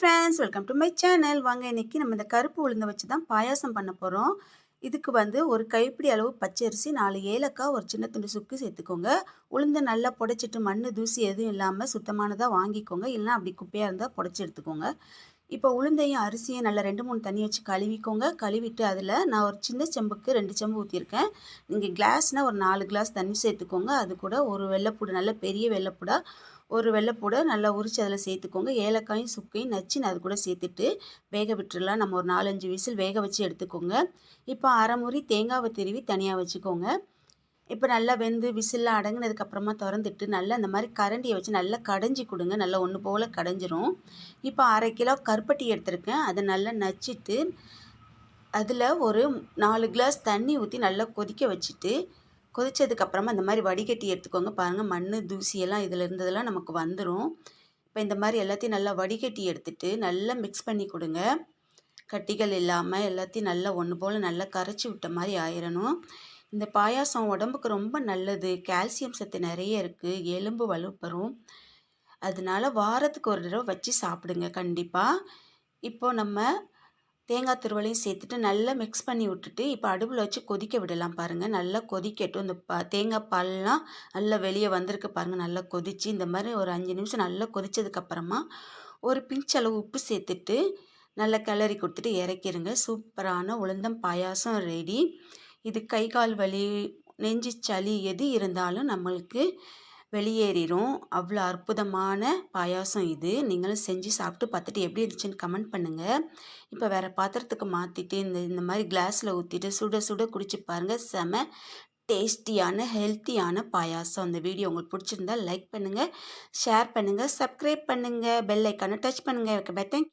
Friends welcome to my channel வாங்க இன்னைக்கு நம்ம இந்த கருப்பு உளுந்தை வச்சு தான் பாயாசம் பண்ண போகிறோம் இதுக்கு வந்து ஒரு கைப்பிடி அளவு பச்சரிசி நாலு ஏலக்காய் ஒரு சின்ன துண்டு சுக்கு சேர்த்துக்கோங்க. உளுந்தை நல்லா புடைச்சிட்டு மண் தூசி எதுவும் இல்லாமல் சுத்தமானதாக வாங்கிக்கோங்க. இல்லைனா அப்படி குப்பையாக இருந்தால் புடைச்சி எடுத்துக்கோங்க. இப்போ உளுந்தையும் அரிசியும் நல்லா ரெண்டு மூணு தண்ணி வச்சு கழுவிக்கோங்க. கழுவிட்டு அதில் நான் ஒரு சின்ன செம்புக்கு ரெண்டு செம்பு ஊற்றிருக்கேன் நீங்கள் கிளாஸ்னால் ஒரு நாலு கிளாஸ் தண்ணி சேர்த்துக்கோங்க. அது கூட ஒரு வெள்ளைப்பூடு நல்ல பெரிய வெள்ளைப்பூடா ஒரு வெள்ளைப்பூடை நல்லா உரித்து அதில் சேர்த்துக்கோங்க. ஏலக்காயும் சுக்கையும் நச்சுன்னு அது கூட சேர்த்துட்டு வேக விட்டுடலாம் நம்ம ஒரு நாலஞ்சு விசில் வேக வச்சு எடுத்துக்கோங்க. இப்போ அரை முறி தேங்காவை திருவி தனியாக வச்சுக்கோங்க. இப்போ நல்லா வெந்து விசில்லாம் அடங்கினதுக்கப்புறமா திறந்துட்டு நல்லா இந்த மாதிரி கரண்டியை வச்சு நல்லா கடைஞ்சி கொடுங்க. நல்லா ஒன்று போல் கடைஞ்சிரும். இப்போ அரை கிலோ கருப்பட்டி எடுத்திருக்கேன். அதை நல்லா நச்சிட்டு அதில் ஒரு நாலு கிளாஸ் தண்ணி ஊற்றி நல்லா கொதிக்க வச்சுட்டு கொதித்ததுக்கப்புறமா இந்த மாதிரி வடிகட்டி எடுத்துக்கோங்க. பாருங்கள் மண் தூசியெல்லாம் இதில் இருந்ததெல்லாம் நமக்கு வந்துடும் இப்போ இந்த மாதிரி எல்லாத்தையும் நல்லா வடிகட்டி எடுத்துட்டு நல்லா மிக்ஸ் பண்ணி கொடுங்க. கட்டிகள் இல்லாமல் எல்லாத்தையும் நல்லா ஒன்று போல் நல்லா கரைச்சி விட்ட மாதிரி ஆயிடணும் இந்த பாயாசம் உடம்புக்கு ரொம்ப நல்லது. கால்சியம் சத்து நிறைய இருக்குது எலும்பு வலுப்பெறும் அதனால வாரத்துக்கு ஒரு தடவை வச்சு சாப்பிடுங்க கண்டிப்பாக இப்போது நம்ம தேங்காய் துருவலையும் சேர்த்துட்டு நல்லா மிக்ஸ் பண்ணி விட்டுட்டு இப்போ அடுப்பில் வச்சு கொதிக்க விடலாம் பாருங்கள் நல்லா கொதிக்கட்டும். இந்த ப தேங்காய் பால்லாம் நல்லா வெளியே வந்திருக்கு பாருங்கள் நல்லா கொதித்து இந்த மாதிரி ஒரு அஞ்சு நிமிஷம் நல்லா கொதித்ததுக்கப்புறமா ஒரு பிஞ்ச் அளவு உப்பு சேர்த்துட்டு நல்லா கிளறி கொடுத்துட்டு இறக்கிடுங்க சூப்பரான உளுந்தம் பாயாசம் ரெடி இது கை கால் வலி நெஞ்சு சளி எது இருந்தாலும் நம்மளுக்கு வெளியேறிடும் அவ்வளோ அற்புதமான பாயாசம் இது. நீங்களும் செஞ்சு சாப்பிட்டு பார்த்துட்டு எப்படி இருந்துச்சுன்னு கமெண்ட் பண்ணுங்கள் இப்போ வேறு பாத்திரத்துக்கு மாற்றிட்டு இந்த இந்த மாதிரி கிளாஸில் ஊற்றிட்டு சுட சுட குடிச்சு பாருங்கள் செம டேஸ்டியான ஹெல்த்தியான பாயாசம். அந்த வீடியோ உங்களுக்கு பிடிச்சிருந்தா லைக் பண்ணுங்கள் ஷேர் பண்ணுங்கள் சப்ஸ்கிரைப் பண்ணுங்கள் பெல் ஐக்கானை டச் பண்ணுங்கள் தேங்க்